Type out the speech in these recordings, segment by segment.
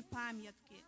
свої пам'ятки.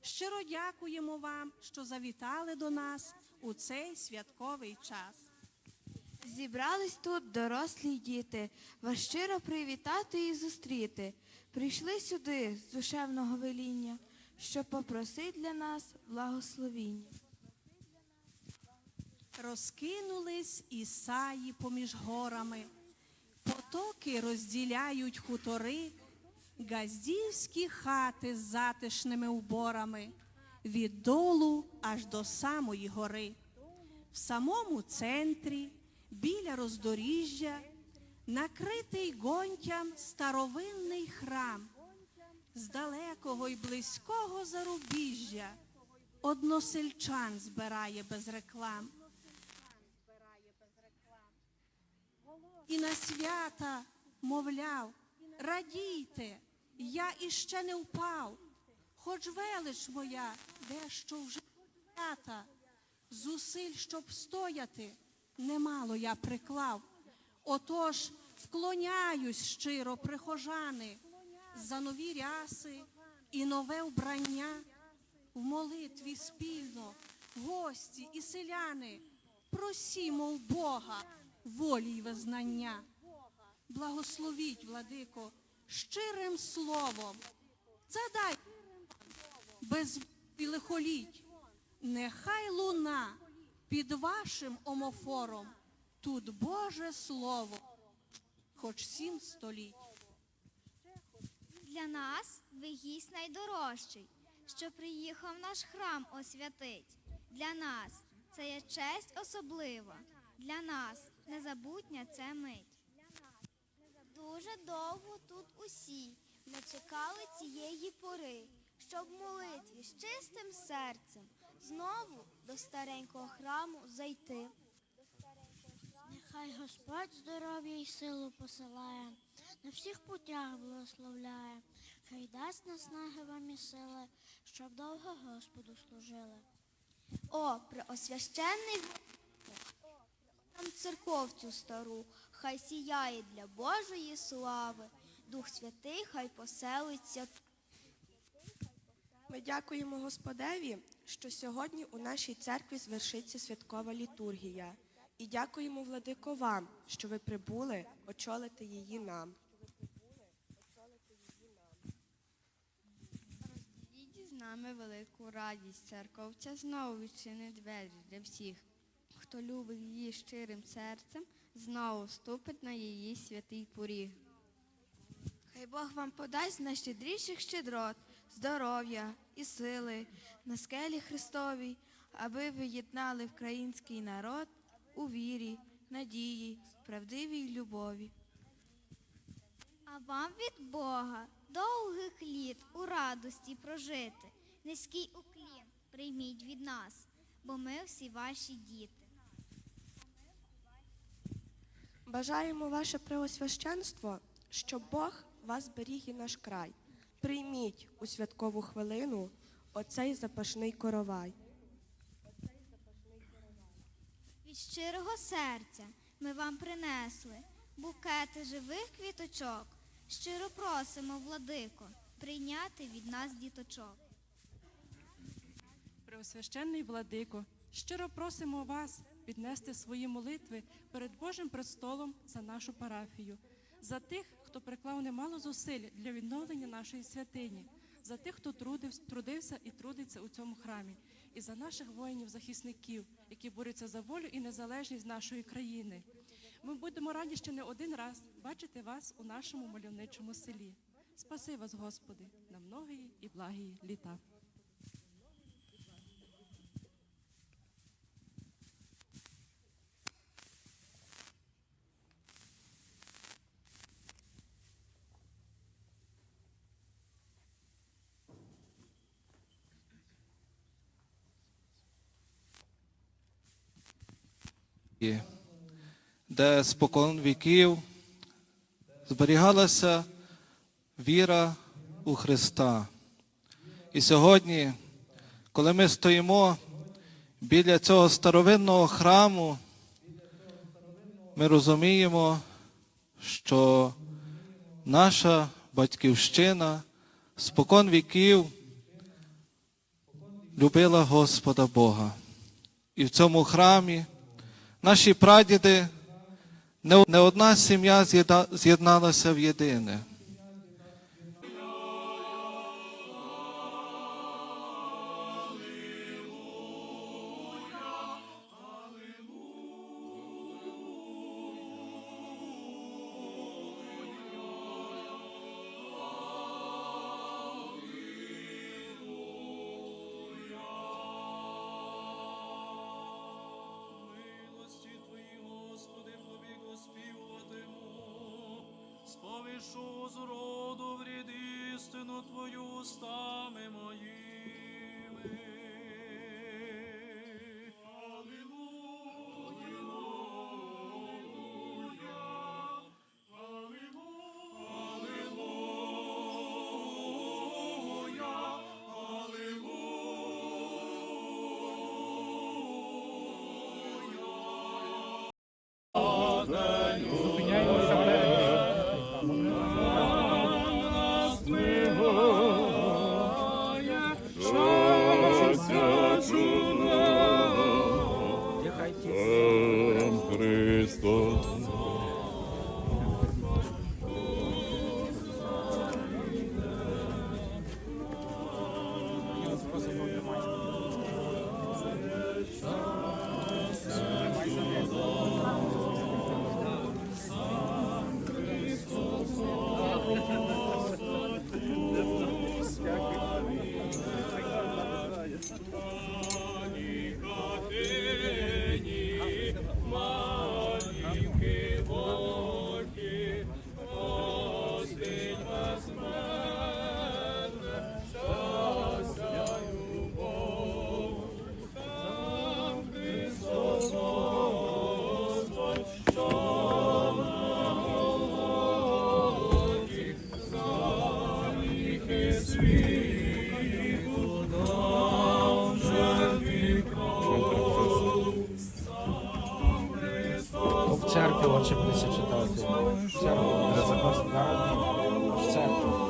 Щиро дякуємо вам, що завітали до нас у цей святковий час. Зібрались тут дорослі діти, вас щиро привітати і зустріти. Прийшли сюди з душевного веління, щоб попросити для нас благословіння. Розкинулись ісаї поміж горами, потоки розділяють хутори, газдівські хати з затишними уборами, від долу аж до самої гори. В самому центрі, біля роздоріжжя, накритий гонтям старовинний храм, з далекого й близького зарубіжжя односельчан збирає без реклам. І на свята мовляв, радійте, я іще не впав, хоч велич моя дещо вже свята, зусиль, щоб стояти, немало я приклав. Отож вклоняюсь щиро, прихожани, за нові ряси і нове вбрання в молитві спільно, гості і селяни, просімо у Бога волі й визнання. Благословіть, владико, щирим словом. Задай без і лихоліть. Нехай луна під вашим омофором, тут Боже Слово, хоч сім століть. Для нас ви гість найдорожчий, що приїхав наш храм освятить. Для нас це є честь особлива. Для нас незабутня це мить. Дуже довго тут усі. Не чекали цієї пори, щоб в молитві з чистим серцем знову до старенького храму зайти. Нехай Господь здоров'я і силу посилає, на всіх путях благословляє, хай дасть наснаги вам і сили, щоб довго Господу служили. О, преосвященний нам церковцю стару, хай сіяє для Божої слави, Дух Святий хай поселиться. Ми дякуємо Господеві, що сьогодні у нашій церкві звершиться святкова літургія. І дякуємо, владико, вам, що ви прибули очолити її нам. Розділіть з нами велику радість. Церковця знову відчинить двері для всіх, хто любить її щирим серцем, знову ступить на її святий поріг. Хай Бог вам подасть найщедріших щедрот, здоров'я і сили на скелі Христовій, аби ви єднали український народ у вірі, надії, правдивій любові. А вам від Бога довгих літ у радості прожити. Низький уклін прийміть від нас, бо ми всі ваші діти. Бажаємо ваше преосвященство, щоб Бог вас беріг і наш край. Прийміть у святкову хвилину оцей запашний коровай. Від щирого серця ми вам принесли букети живих квіточок. Щиро просимо, владико, прийняти від нас діточок. Преосвященний владико, щиро просимо вас піднести свої молитви перед Божим престолом за нашу парафію, за тих, хто приклав немало зусиль для відновлення нашої святині, за тих, хто трудив, трудився і трудиться у цьому храмі, і за наших воїнів-захисників, які борються за волю і незалежність нашої країни. Ми будемо раді ще не один раз бачити вас у нашому мальовничому селі. Спаси вас, Господи, на многії і благії літа. Де спокон віків зберігалася віра у Христа. І сьогодні, коли ми стоїмо біля цього старовинного храму, ми розуміємо, що наша батьківщина спокон віків любила Господа Бога. І в цьому храмі наші прадіди, не одна сім'я з'єдналася в єдине. Сповішу з роду в рід істину Твою устами моїми. oh очі читати. Закон народний. В церкві.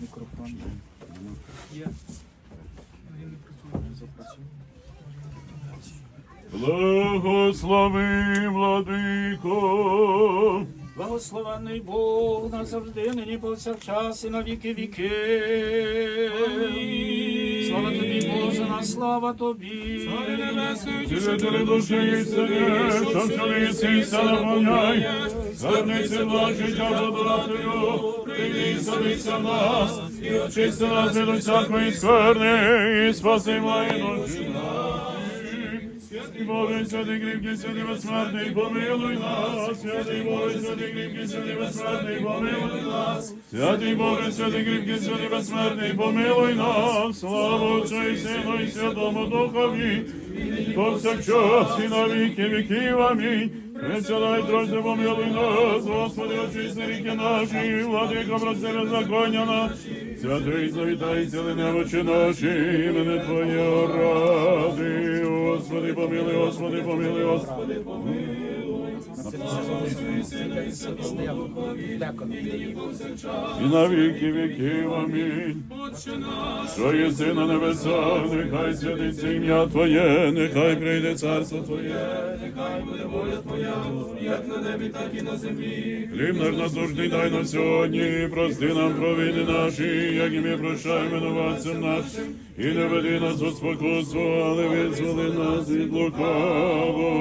Мікрофон. Благослови, владико. Благословений Бог назавжди, нині повсякчас і на віки віки. Слава тобі, Боже, на слава тобі. Святили душі і сине, що все. Звернися благ життя добротою, прийди садися нас, і очисти нас від усякої скверни, і спаси мої душі наші. Святий Боже, святий кріпкий, святий безсмертний, помилуй нас. Святий Боже, святий кріпкий, святий безсмертний, помилуй нас. Святий Боже, святий кріпкий, святий безсмертний, помилуй нас. Слава Отцю і Сину і Святому Духові, повсякчас і на віки віків. Амінь. Присядай, Тройце, помилуй нас, Господи, очисти ріки наші, владико, прости беззаконня наші. Святий, завітай, ціли немочі наші, імени Твоє ради. Господи, помилуй, Господи, помилуй, Господи, помилуй. І на віки віків, амінь. Що єси на небесах, нехай святиться ім'я Твоє, нехай прийде царство Твоє, нехай буде воля Твоя, як на небі, так і на землі. Хліб наш насущний дай нам сьогодні, прости нам провини наші, як і ми прощаємо винуватцям нашим. І не веди нас у спокусу, але визволи нас від лукавого.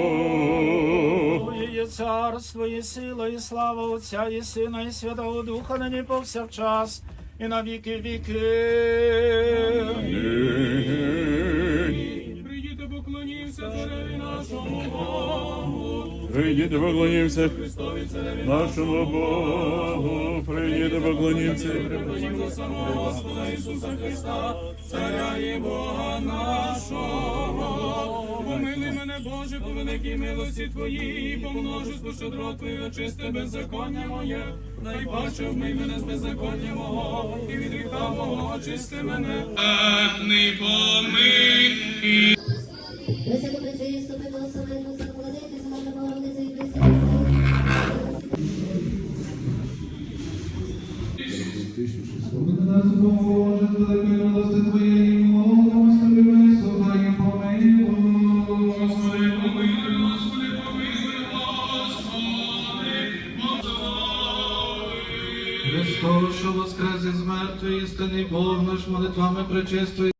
Твоє є царство, і сила, і слава Отця, і Сина, і Святого Духа, нині повсякчас, і на віки віки. Прийдіть, поклонімся нашому Богу. Прийдіть, поклонімся. До самого Господа Ісуса Христа, царя і Бога нашого. Помилуй мене, Боже, по великій милості Твоїй, по множеству щедрот Твою, очисти беззаконня моє, найбачив вмий мене з беззаконня мого, і від гріха мого очисти мене. помий. Пресвяту пречисту, благословенну, закладити, Нас Боже, великої милости Твоєї, молимось Тобі, вислухай помилуй. Господи, помилуй, Господи, помилуй, Господи, Христос, що воскрес із мертвої, істини, Бог наш молитвами пречистої